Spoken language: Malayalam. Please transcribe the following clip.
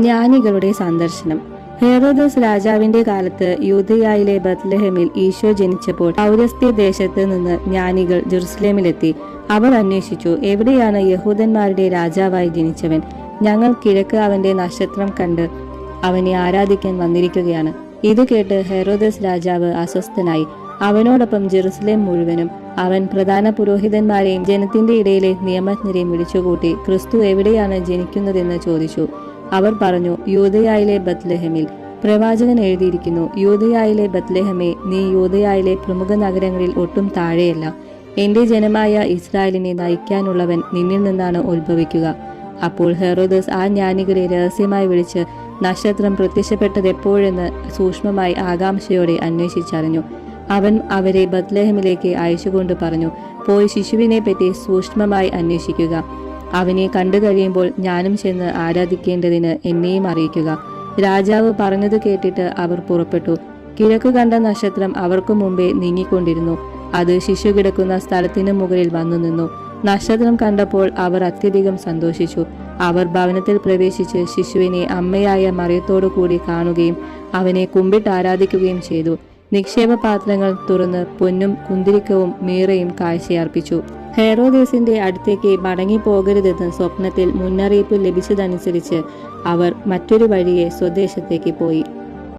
ജ്ഞാനികളുടെ സന്ദർശനം. ഹെറോദസ് രാജാവിന്റെ കാലത്ത് യൂതയായിലെ ബത്ലഹമിൽ ഈശോ ജനിച്ചപ്പോൾ പൗരസ്ത്യ ദേശത്ത് നിന്ന് ജ്ഞാനികൾ ജെറുസലേമിലെത്തി. അവർ അന്വേഷിച്ചു എവിടെയാണ് യഹൂദന്മാരുടെ രാജാവായി ജനിച്ചവൻ? ഞങ്ങൾ കിഴക്ക് അവന്റെ നക്ഷത്രം കണ്ട് അവനെ ആരാധിക്കാൻ വന്നിരിക്കുകയാണ് ഇത് കേട്ട് ഹെറോദസ് രാജാവ് അസ്വസ്ഥനായി. അവനോടൊപ്പം ജെറുസലേം മുഴുവനും അവൻ പ്രധാന പുരോഹിതന്മാരെയും ജനത്തിന്റെ ഇടയിലെ നിയമജ്ഞരെയും വിളിച്ചുകൂട്ടി ക്രിസ്തു എവിടെയാണ് ജനിക്കുന്നതെന്ന് ചോദിച്ചു. അവർ പറഞ്ഞു യോധയായിലെ ബത്ലഹമിൽ പ്രവാചകൻ എഴുതിയിരിക്കുന്നു യോധയായിലെ ബത്ലഹമേ നീ യോധയായിലെ പ്രമുഖ നഗരങ്ങളിൽ ഒട്ടും താഴെയല്ല. എന്റെ ജനമായ ഇസ്രായേലിനെ നയിക്കാനുള്ളവൻ നിന്നിൽ നിന്നാണ് ഉത്ഭവിക്കുക. അപ്പോൾ ഹെറോദസ് ആ ജ്ഞാനികളെ രഹസ്യമായി വിളിച്ച് നക്ഷത്രം പ്രത്യക്ഷപ്പെട്ടത് എപ്പോഴെന്ന് സൂക്ഷ്മമായി ആകാംക്ഷയോടെ അന്വേഷിച്ചറിഞ്ഞു. അവൻ അവരെ ബത്ലഹമിലേക്ക് അയച്ചുകൊണ്ട് പറഞ്ഞു പോയി ശിശുവിനെ പറ്റി സൂക്ഷ്മമായി അന്വേഷിക്കുക. അവനെ കണ്ടു കഴിയുമ്പോൾ ഞാനും ചെന്ന് ആരാധിക്കേണ്ടതിന് എന്നെയും അറിയിക്കുക. രാജാവ് പറഞ്ഞത് കേട്ടിട്ട് അവർ പുറപ്പെട്ടു. കിഴക്ക് കണ്ട നക്ഷത്രം അവർക്ക് മുമ്പേ നീങ്ങിക്കൊണ്ടിരുന്നു. അത് ശിശു കിടക്കുന്ന സ്ഥലത്തിന് മുകളിൽ വന്നു നിന്നു. നക്ഷത്രം കണ്ടപ്പോൾ അവർ അത്യധികം സന്തോഷിച്ചു. അവർ ഭവനത്തിൽ പ്രവേശിച്ച് ശിശുവിനെ അമ്മയായ മറിയത്തോടു കൂടി കാണുകയും അവനെ കുമ്പിട്ട് ആരാധിക്കുകയും ചെയ്തു. നിക്ഷേപ പാത്രങ്ങൾ തുറന്ന് പൊന്നും കുന്തിരിക്കവും മീറയും കാഴ്ചയർപ്പിച്ചു. ഹെറോദേസിന്റെ അടുത്തേക്ക് മടങ്ങി പോകരുതെന്ന് സ്വപ്നത്തിൽ മുന്നറിയിപ്പ് ലഭിച്ചതനുസരിച്ച് അവർ മറ്റൊരു വഴിയെ സ്വദേശത്തേക്ക് പോയി.